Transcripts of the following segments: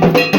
পুজোর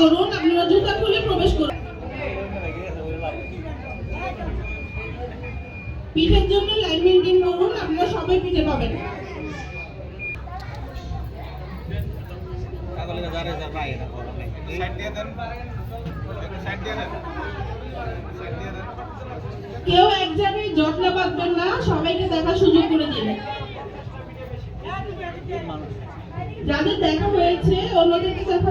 করুন আপনারা জুতা খুলে প্রবেশ করুন পিঠের জন্য লাইন মেনটেন করুন, আপনারা সবাই পিঠে পাবেন? কেউ এক জায়গায় জটলা বাঁধবেন না, সবাইকে দেখার সুযোগ করে দিন যাদের দেখা হয়েছে, অন্যদেরকে দেখা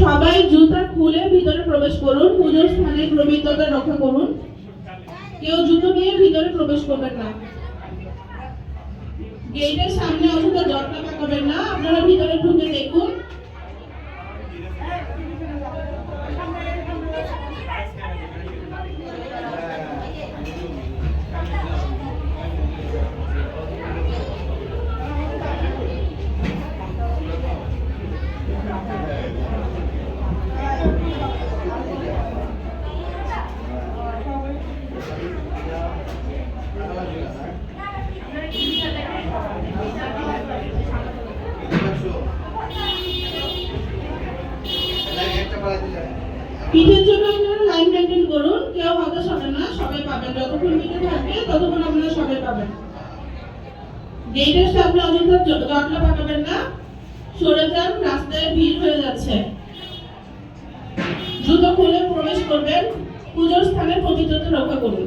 সবাই জুতা খুলে ভিতরে প্রবেশ করুন, পুজোর স্থানের পবিত্রতা রক্ষা করুন। কেউ জুতো নিয়ে ভিতরে প্রবেশ করবেন না। গেটের সামনে অযথা জটলা পাকাবেন না, আপনারা ভিতরে ঢুকে দেখুন। থাকবে ততক্ষণ আপনারা সবাই পাবেন। গেটের সামনে অযথা জটলা পাকাবেন না। সরে যান, রাস্তায় ভিড় হয়ে যাচ্ছে। জুতো খুলে প্রবেশ করবেন। পুজোর স্থানের পবিত্রতা রক্ষা করুন।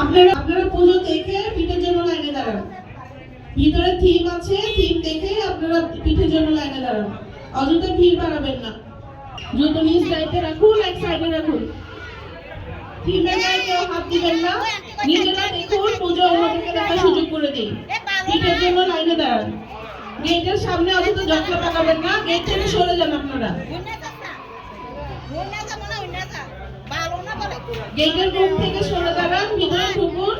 আপনারা আপনারা পুজো দেখে পিঠের জন্য লাইনে দাঁড়ান। ভিতরে থিম আছে থিম দেখে আপনারা পিঠের জন্য লাইনে দাঁড়ান। অযথা ভিড় বাড়াবেন না। জুতো নিজ দায়িত্বে রাখুন, এক সাইডে রাখুন। কেউ হাত নিজেরা দেখুন, পুজো অন্যদেরকে দেখার সুযোগ করে দিন। পিঠের জন্য লাইনে দাঁড়ান। গেটের সামনে অযথা জটলা পাকাবেন না গেট থেকে সরে যান আপনারা। গেটের রুম থেকে সরে দাঁড়ান ভিতরে ঢুকুন।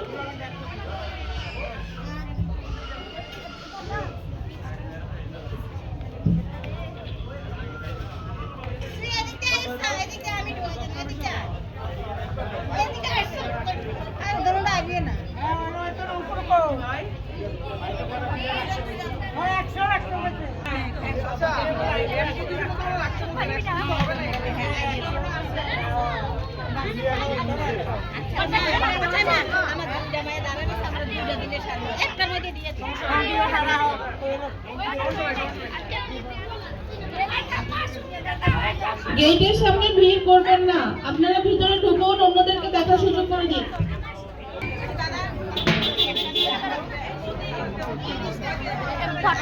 দিয়েছি গেটের সামনে ভিড় করবেন না। আপনারা ভিতরে ঢুকুন অন্যদেরকে দেখার সুযোগ করে দিন আরেকটা দিয়ে তো ওই দুইটা দুইটা পাইয়া করে সেটা হচ্ছে না এখনও আরেকটা দিয়ে দাও, তিনটা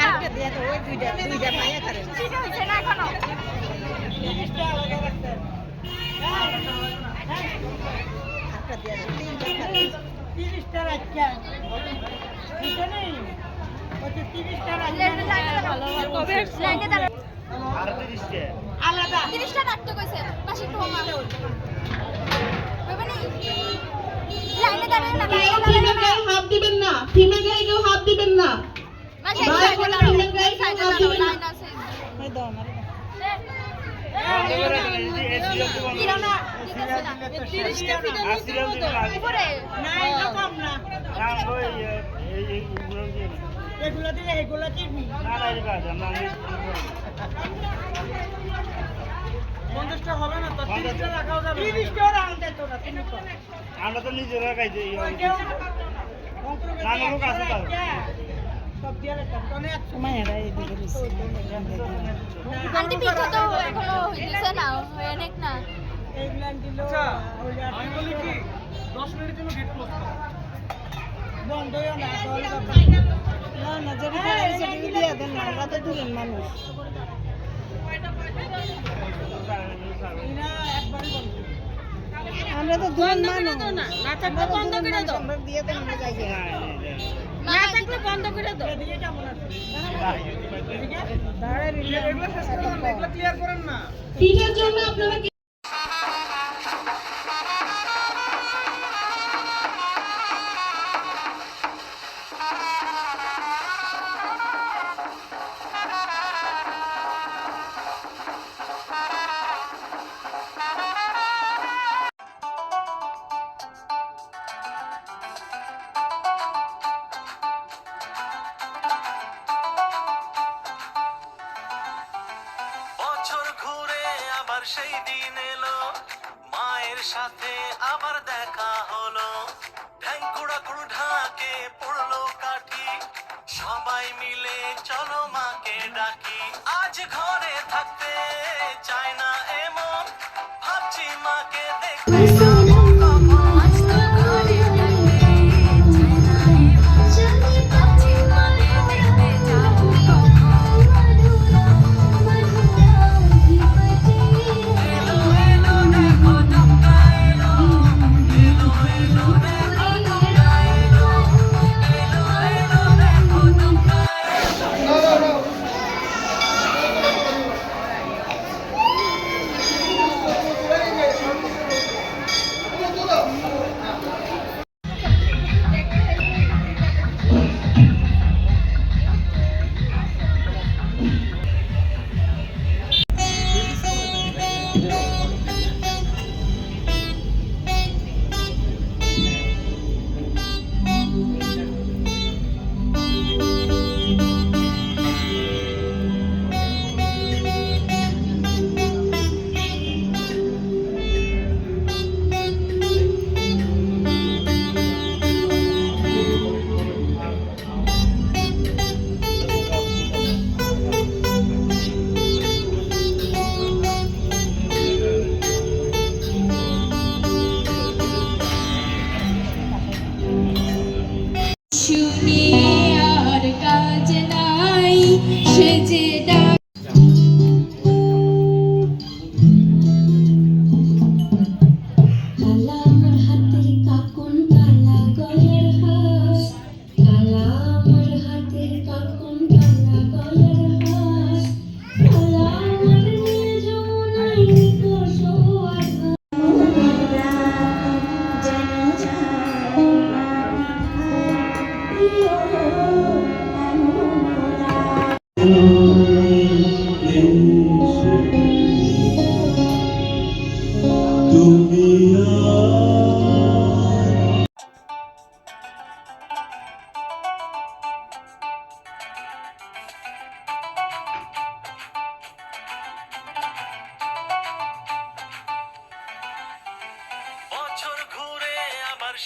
করে। লাইনে দাঁড়া আলাদা। তিরিশটা রাখতে কইছে। পাশে একটু হোমা না হাত দিবেন না থিমের গায়ে কেউ হাত দিবেন না মাসে দয়া কেউ হাত না এগুলো দিলে এগুলো চিনি পঞ্চাশটা হবে না, তো তিরিশটা রাখাও যাবে তিরিশটাও রাখতে তো তুমি আমরা তো নিজেরা খাইছি নানা লোক আছে মানুষ। আমরা তো দূরের মানুষ। না থাকলে বন্ধ করে দাও। আমরা বিয়েতে আমরা যাই। না থাকলে বন্ধ করে দাও। এদিকে কেমন আছে দাঁড়ায় এগুলো ক্লিয়ার করেন না। পিঠের জন্য আপনারা সাথে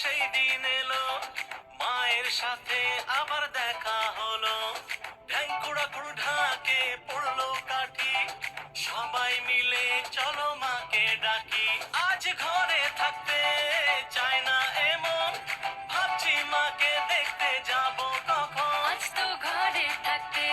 সেই দিন এলো, মায়ের সাথে আবার দেখা হলো। কুড়ু ঢাকে পড়ল কাঠি, সবাই মিলে চলো মাকে ডাকি। আজ ঘরে থাকতে চায় না এমন, ভাবছি মাকে দেখতে যাব কখন। আজ তো ঘরে থাকতে